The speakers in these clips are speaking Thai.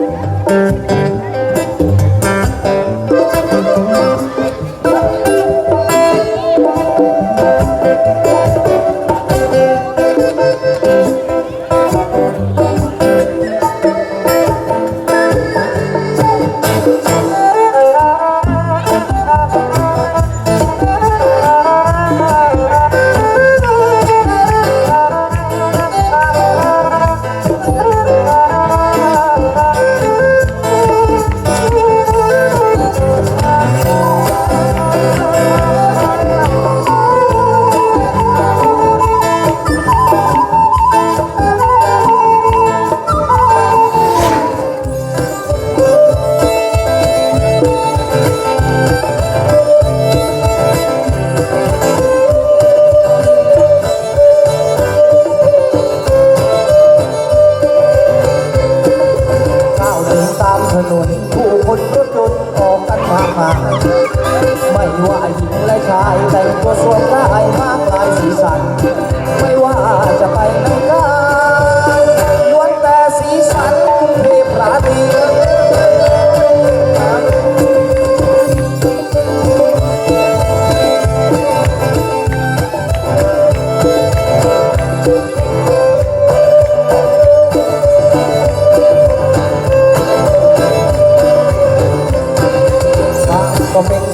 ก้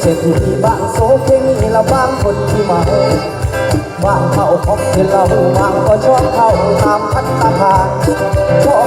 ก็เป็นเศรษฐีบางโซเภณีและบางคนที่มาบางเข้าคอกเทลเหล้าบางก็ชอบเข้าตามพัฒนาการ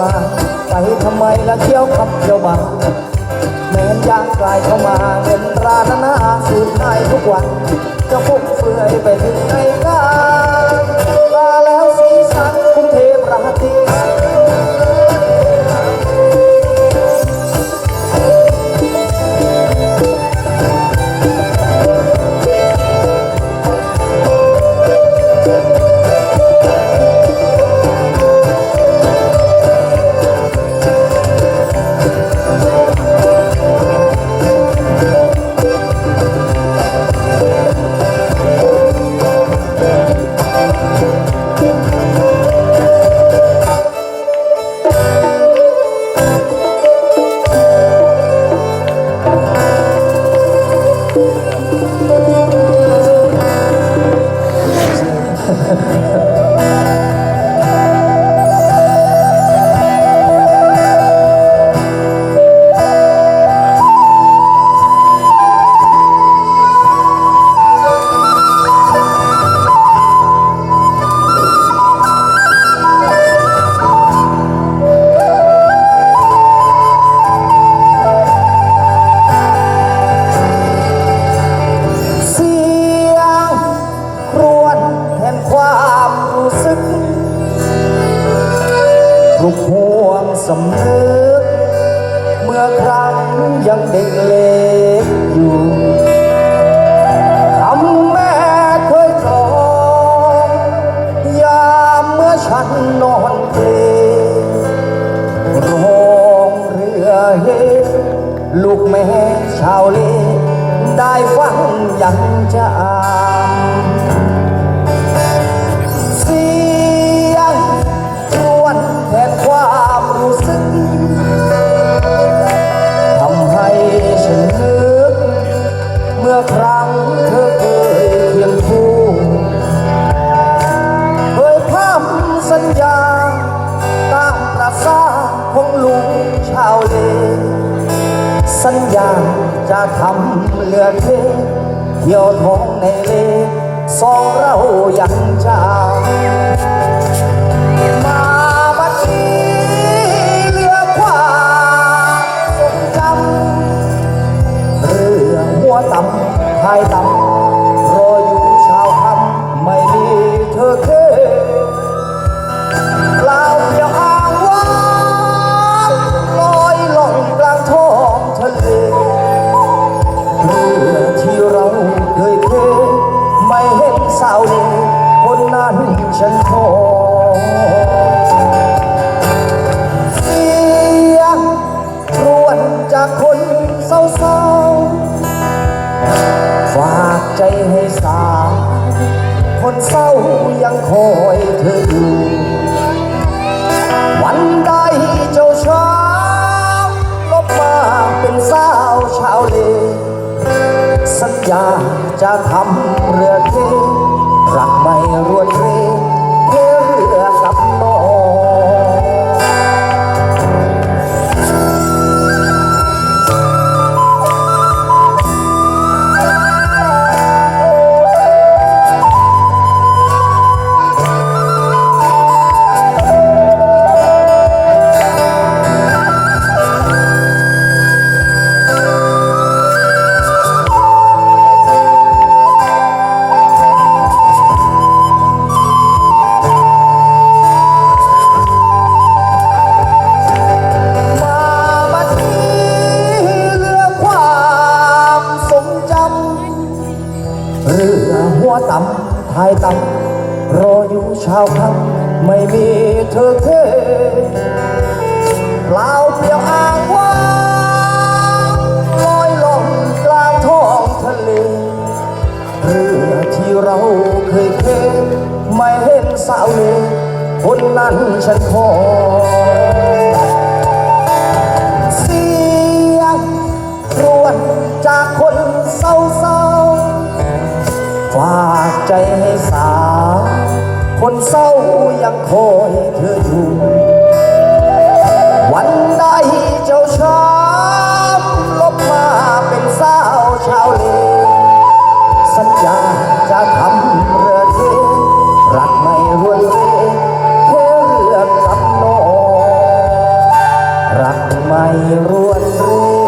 เงินมาไปทำไมละเที่ยวขับเที่ยวบังแม้นย่างกลายเข้ามาเงินรานานาสูญหายทุกวัน จะฟุ่มเฟือยไปถึงไหนกัน ปลุกห่วงสำนึกเมื่อครั้งยังเด็กเล็กอยู่คำแม่เคยสอนยามเมื่อฉันนอนเพลงร้องเรือเฮลูกแม่ชาวเลได้ฟังยังจะอา จะทำเลือเทเที่ยวทองในเลสองเรายัง ฉันขอเสียงรวนจากคนเศร้าๆ ฝากใจให้สาวคนเศร้ายังคอยเธออยู่ วันใดเจ้าช้าลบมาเป็นสาวชาวเล สัญญาจะทำเรือเท เรือหัวต่ำทายต่ำรออยู่ช้าค่ำไม่มีเธอเทเปล่าเปลี่ยวอ้างว้างลอยล่องกลางท้องทะเลเรือที่เราเคยเคไม่เห็นสาวเลยคนนั้นฉันขอเสียงรวนจากคนเศร้า ฝากใจให้สาว คนเศร้ายังคอยเธออยู่ วันใดเจ้าช้ำลบมาเป็นสาวชาวเล สัญญาจะทำเรือเทรักไม่รวนเรเทเรือกับนองรักไม่รวนเร